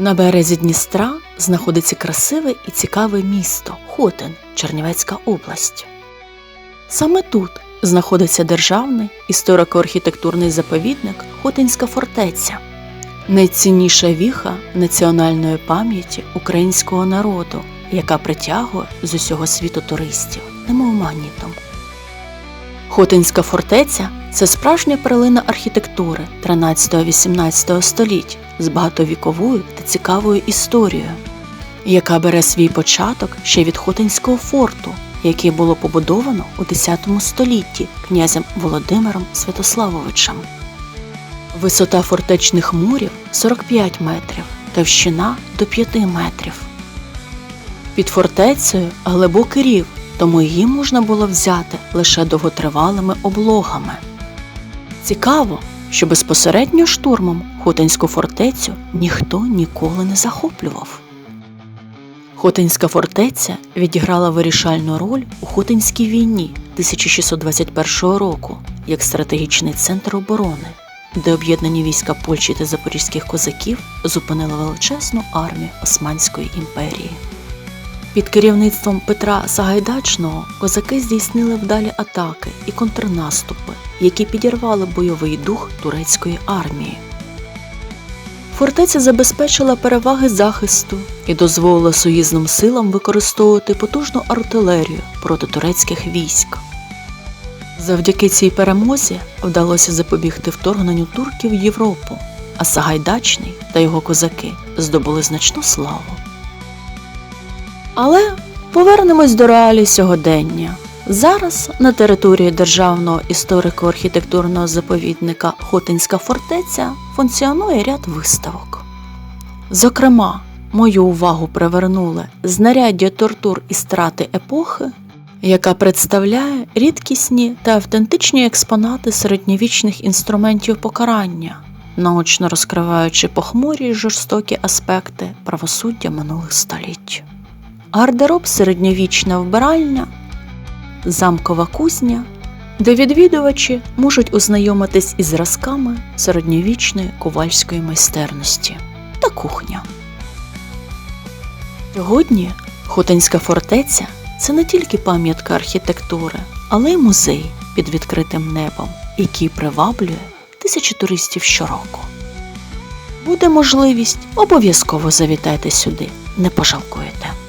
На березі Дністра знаходиться красиве і цікаве місто Хотин, Чернівецька область. Саме тут знаходиться державний історико-архітектурний заповідник Хотинська фортеця, найцінніша віха національної пам'яті українського народу, яка притягує з усього світу туристів, немов магнітом. Хотинська фортеця це справжня перлина архітектури 13-18 століть з багатовіковою та цікавою історією, яка бере свій початок ще від Хотинського форту, який було побудовано у X столітті князем Володимиром Святославовичем. Висота фортечних мурів 45 метрів, товщина до 5 метрів. Під фортецею глибокий рів, тому її можна було взяти лише довготривалими облогами. Цікаво, що безпосередньо штурмом Хотинську фортецю ніхто ніколи не захоплював. Хотинська фортеця відіграла вирішальну роль у Хотинській війні 1621 року як стратегічний центр оборони, де об'єднані війська Польщі та запорізьких козаків зупинили величезну армію Османської імперії. Під керівництвом Петра Сагайдачного козаки здійснили вдалі атаки і контрнаступи, які підірвали бойовий дух турецької армії. Фортеця забезпечила переваги захисту і дозволила союзним силам використовувати потужну артилерію проти турецьких військ. Завдяки цій перемозі вдалося запобігти вторгненню турків в Європу, а Сагайдачний та його козаки здобули значну славу. Але повернемось до реалій сьогодення. Зараз на території Державного історико-архітектурного заповідника Хотинська фортеця функціонує ряд виставок. Зокрема, мою увагу привернули знаряддя тортур і страти епохи, яка представляє рідкісні та автентичні експонати середньовічних інструментів покарання, наочно розкриваючи похмурі й жорстокі аспекти правосуддя минулих століть. Гардероб середньовічна вбиральня, замкова кузня, де відвідувачі можуть ознайомитись із зразками середньовічної ковальської майстерності та кухня. Сьогодні Хотинська фортеця це не тільки пам'ятка архітектури, але й музей під відкритим небом, який приваблює тисячі туристів щороку. Буде можливість, обов'язково завітайте сюди, не пожалкуєте.